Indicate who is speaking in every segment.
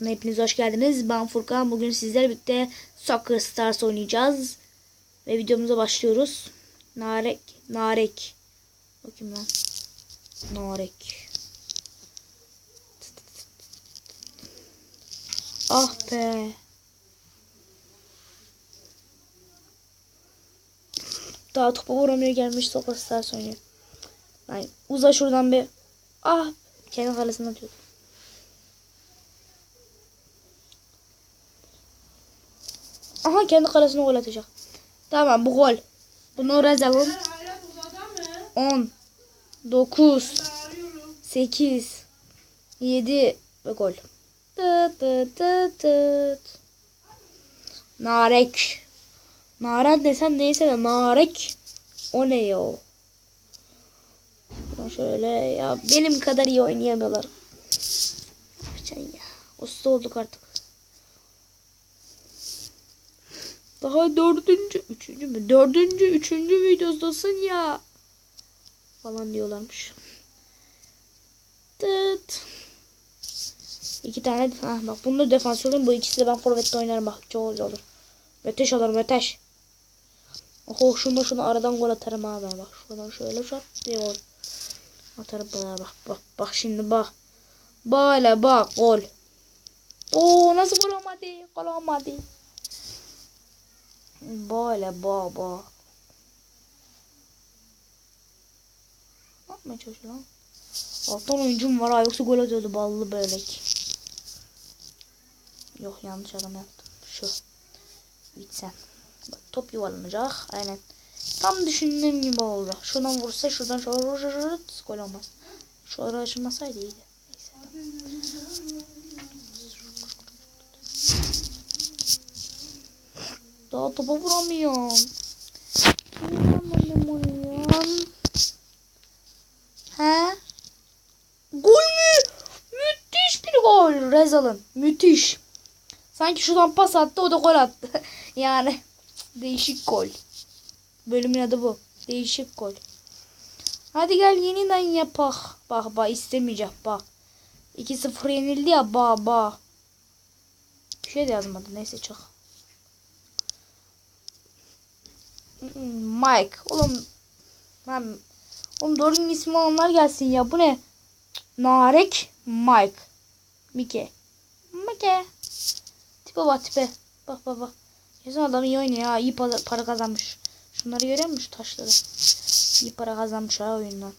Speaker 1: Hepiniz hoş geldiniz. Ben Furkan. Bugün sizlerle birlikte Soccer Stars oynayacağız. Ve videomuza başlıyoruz. Narek. Narek. Bakayım lan. Narek. Ah be. Daha topa vuramıyor gelmiş Soccer Stars oynuyor. Yani uza şuradan bir. Ah. Kendi kalesine atıyor. Aha kendi kalesine gol atacak. Tamam bu gol. Bunu Rezal'ın 10 9 8 7 ve gol. Tıt tıt tıt tıt. Narek. Naren desen neyse de narek. O ne ya? Şuradan Şöyle ya benim kadar iyi oynayamıyorlar. Usta olduk artık. Daha dördüncü, üçüncü mü? Dördüncü, üçüncü videodasın ya. Falan diyorlarmış. Tıt. İki tane, ha bak bunu defans olayım. Bu ikisi de ben forvette oynarım bak. Çok güzel olur. Öteş alırım öteş. Oho şunu şunu aradan gol atarım abi bak. Şuradan şöyle şat diye gol. Atarım bana bak bak bak şimdi bak. Böyle bak gol. Oo nasıl gol olmadı? Gol olmadı. Böyle baba. Ne yapmaya çalışıyor lan? Oyuncum var ha yoksa gol atıyordu ballı börek. Yok yanlış adam yaptım. Şu. Bitsen. Bak top yuvarlanacak. Aynen. Tam düşündüğüm gibi oldu. Şuradan vursa şuradan şöyle gol olmaz. Şu ara açılmasaydı iyiydi. Daha topa vuramıyorum. Vuramıyorum. He? Gol mü? Müthiş bir gol Rezal'ın. Müthiş. Sanki şuradan pas attı o da gol attı. yani değişik gol. Bölümün adı bu. Değişik gol. Hadi gel yeniden yapak. Bak bak istemeyecek bak. 2-0 yenildi ya bak bak. Bir şey de yazmadı neyse çık. Mike. Oğlum ben oğlum doğru ismi olanlar gelsin ya. Bu ne? Narek Mike. Mike. Mike. Tipe bak tipe. Bak bak bak. Kesin adam iyi oynuyor ha. İyi para, para kazanmış. Şunları görüyor musun taşları? İyi para kazanmış ha oyundan.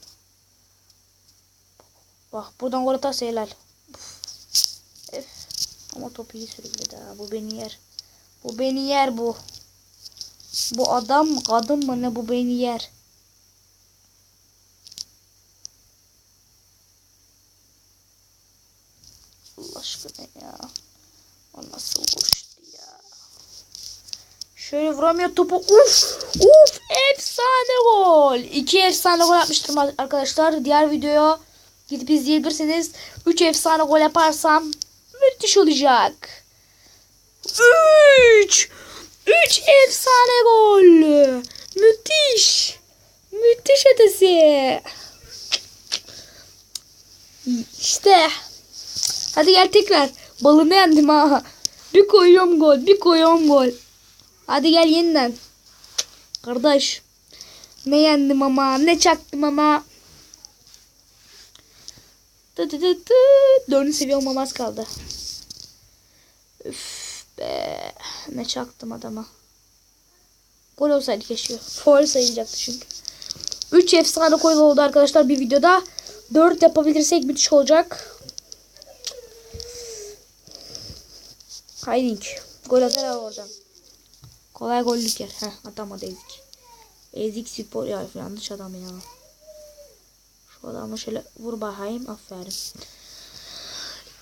Speaker 1: Bak buradan atarsa helal. Ama topu iyi sürükledi ha. Bu beni yer. Bu beni yer bu. Bu adam mı kadın mı ne bu beni yer. Allah aşkına ya. O nasıl vuruştu ya. Şöyle vuramıyor topu. Uf! Uf! Efsane gol. İki efsane gol yapmıştım arkadaşlar. Diğer videoya gidip izleyebilirsiniz. Üç efsane gol yaparsam müthiş olacak. Üç! Üç efsane gol. Müthiş. Müthiş ötesi. İşte. Hadi gel tekrar. Balını yendim ha. Bir koyuyorum gol. Bir koyuyorum gol. Hadi gel yeniden. Kardeş. Ne yendim ama. Ne çaktım ama. Dı dı dı dı. Dördüncü seviye olmam az kaldı. Üf be. Ne çaktım adama. Gol olsaydı keşke. Foul sayılacaktı çünkü. 3 efsane gol oldu arkadaşlar bir videoda. 4 yapabilirsek müthiş olacak. Haydi. Gol atar oradan. Kolay gollük yer. Heh atamadı Ezik. Ezik spor ya yanlış adam ya. Şu adamı şöyle vur bakayım. Aferin.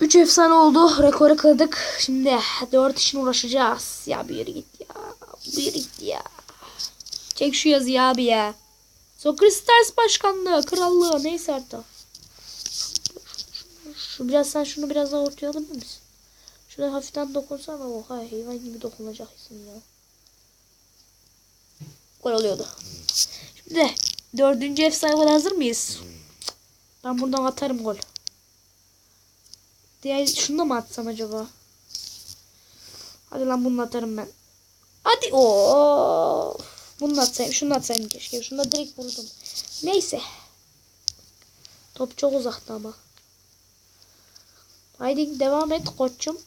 Speaker 1: 3 efsane oldu. Rekoru kırdık. Şimdi 4 için uğraşacağız. Ya bir yere git ya. Bir yere git ya. Çek şu yazıyı abi ya. Soccer Stars başkanlığı, krallığı neyse artık. Şu biraz sen şunu biraz daha ortaya alabilir misin? Şurada hafiften dokunsana. Oha hayvan gibi dokunacaksın ya. Gol oluyordu. Şimdi dördüncü efsane hazır mıyız? Ben buradan atarım gol. Diğer şunu da mı atsam acaba? Hadi lan bunu atarım ben. Hadi o. Bunu da atsayım. Şunu da atsaydım keşke. Şunu da direkt vurdum. Neyse. Top çok uzakta ama. Haydi devam et koçum.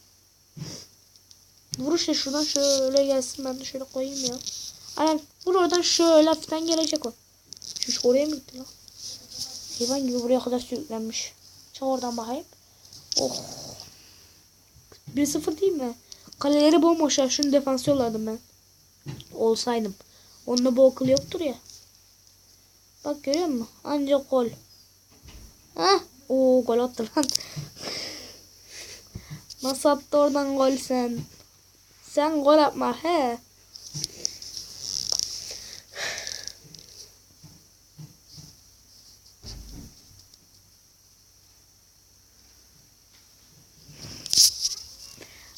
Speaker 1: Vuruş ya şuradan şöyle gelsin ben de şöyle koyayım ya. Aynen vur oradan şöyle hafiften gelecek o. Şu oraya mı gitti lan? Hayvan gibi buraya kadar sürüklenmiş. Çal oradan bakayım. Oh. 1-0 değil mi? Kaleleri bomboş ya. Şunu defans yolladım ben. Olsaydım. Onunla bu akıl yoktur ya. Bak görüyor musun? Ancak gol. Hah. Oo gol attı lan. Nasıl attı oradan gol sen? Sen gol atma he.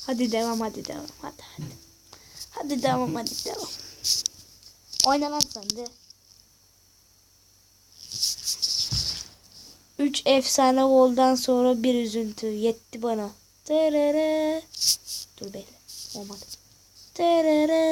Speaker 1: Hadi devam hadi devam hadi hadi. Hadi devam hadi devam. Oyna lan sen de. 3 efsane golden sonra bir üzüntü yetti bana. Terere. Dur bekle. Olmadı. Terere.